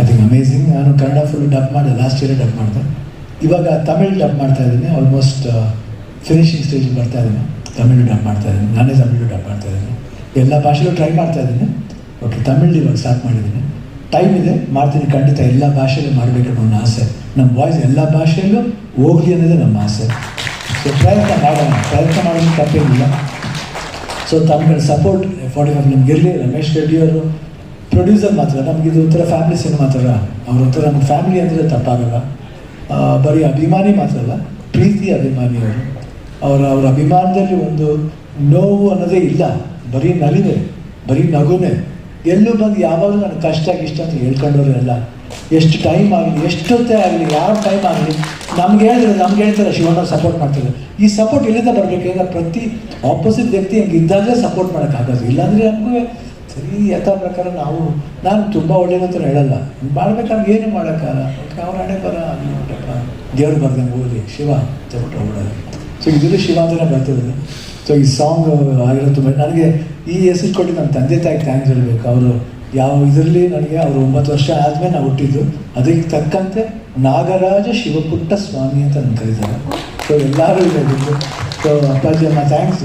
I think amazing ನಾನು Kannada full dub ಮಾಡಿದೆ. Last year dub ಮಾಡಿದೆ. ಇವಾಗ ತಮಿಳ್ ಡಬ್ ಮಾಡ್ತಾ ಇದ್ದೀನಿ. ಆಲ್ಮೋಸ್ಟ್ ಫಿನಿಶಿಂಗ್ ಸ್ಟೇಜ್ ಬರ್ತಾ ಇದ್ದೀನಿ. ತಮಿಳು ಡಬ್ ಮಾಡ್ತಾ ಇದ್ದೀನಿ. ನಾನೇ ತಮಿಳು ಡಬ್ ಮಾಡ್ತಾ ಇದ್ದೀನಿ. ಎಲ್ಲ ಭಾಷೆಲೂ ಟ್ರೈ ಮಾಡ್ತಾ ಇದ್ದೀನಿ. ಓಕೆ ತಮಿಳ್ ಇವಾಗ ಸ್ಟಾರ್ಟ್ ಮಾಡಿದ್ದೀನಿ. ಟೈಮ್ ಇದೆ. ಮಾಡ್ತೀನಿ. ಖಂಡಿತ ಎಲ್ಲ ಭಾಷೆಯಲ್ಲೂ ಮಾಡಬೇಕು ಅನ್ನೋ ಆಸೆ. ನಮ್ಮ ವಾಯ್ಸ್ ಎಲ್ಲ ಭಾಷೆಯಲ್ಲೂ ಹೋಗಲಿ ಅನ್ನೋದೇ ನಮ್ಮ ಆಸೆ. ಸೊ ಪ್ರಯತ್ನ ಮಾಡೋಣ. ಪ್ರಯತ್ನ ಮಾಡೋದು ತಪ್ಪೇನಿಲ್ಲ ಸೊ ತಮ್ಗಳ ಸಪೋರ್ಟ್ ಫಾರ್ಟಿ ಫೈವ್ ನಿಮ್ಗೆ ಇರಲಿ. ರಮೇಶ್ ರೆಡ್ಡಿ ಅವರು ಪ್ರೊಡ್ಯೂಸರ್ ಮಾತ್ರ ನಮಗಿದು ಒಂಥರ ಫ್ಯಾಮಿಲಿ ಸಿನಿಮಾ ಥರ. ಅವ್ರ ಒಂಥರ ನಮ್ಮ ಫ್ಯಾಮಿಲಿ ಅಂದರೆ ತಪ್ಪಾಗಲ್ಲ. ಬರೀ ಅಭಿಮಾನಿ ಮಾತ್ರ ಅಲ್ಲ, ಪ್ರೀತಿ ಅಭಿಮಾನಿ ಅವರು. ಅವರ ಅವರ ಅಭಿಮಾನದಲ್ಲಿ ಒಂದು ನೋವು ಅನ್ನೋದೇ ಇಲ್ಲ, ಬರೀ ನಲಿದೆ ಬರೀ ನಗುನೆ ಎಲ್ಲೂ ಬಂದು ಯಾವಾಗಲೂ ನನ್ನ ಕಷ್ಟ ಇಷ್ಟ ಅಂತ ಹೇಳ್ಕೊಂಡವ್ರೆಲ್ಲ ಎಷ್ಟು ಟೈಮ್ ಆಗಲಿ, ಎಷ್ಟೊತ್ತೇ ಆಗಲಿ, ಯಾವ ಟೈಮ್ ಆಗಲಿ, ನಮ್ಗೆ ಹೇಳಿದ್ರೆ, ನಮ್ಗೆ ಹೇಳ್ತಾರೆ, ಶಿವಣ್ಣ ಸಪೋರ್ಟ್ ಮಾಡ್ತಾರೆ ಈ ಸಪೋರ್ಟ್ ಎಲ್ಲಿಂದ ಬರಬೇಕು? ಪ್ರತಿ ಆಪೋಸಿಟ್ ವ್ಯಕ್ತಿ ಹಂಗೆ ಇದ್ದಾಗಲೇ ಸಪೋರ್ಟ್ ಮಾಡೋಕ್ಕಾಗೋದು ಇಲ್ಲಾಂದರೆ ನಮಗೂ ಸರಿ ಯಥಾ ಪ್ರಕಾರ ನಾವು, ನಾನು ತುಂಬ ಒಳ್ಳೇದಂತ ಹೇಳಲ್ಲ. ಮಾಡ್ಬೇಕಾದ್ರೆ ಏನು ಮಾಡೋಕ್ಕಾಗಲ್ಲ. ಅವ್ರ ಹಣೆ ಬರ ನೋಡಪ್ಪ ದೇವ್ರು ಬರ್ದಂಗೆ ಓದಿ. ಶಿವ ತಗೊಂಡು ಹೋಗೋದು ಸೊ ಇದರಲ್ಲಿ ಶಿವ ಅಂತಲೇ ಬರ್ತದೆ. ಸೊ ಈ ಸಾಂಗ್ ಆಗಿರೋ ತುಂಬ, ನನಗೆ ಈ ಹೆಸರು ಕೊಟ್ಟು ನನ್ನ ತಂದೆ ತಾಯಿಗೆ ಥ್ಯಾಂಕ್ಸ್ ಹೇಳಬೇಕು. ಅವರು ಯಾವ ಇದರಲ್ಲಿ ನನಗೆ ಅವರು ಒಂಬತ್ತು ವರ್ಷ ಆದಮೇಲೆ ನಾವು ಹುಟ್ಟಿದ್ದು. ಅದಕ್ಕೆ ತಕ್ಕಂತೆ ನಾಗರಾಜ ಶಿವಪುಟ್ಟ ಸ್ವಾಮಿ ಅಂತ ನನ್ನ ಕರೀತಾರೆ. ಸೊ ಎಲ್ಲರೂ ಇದೆ ಸೊ ಅಪ್ಪಾಜಿ ಅಮ್ಮ ಥ್ಯಾಂಕ್ಸ್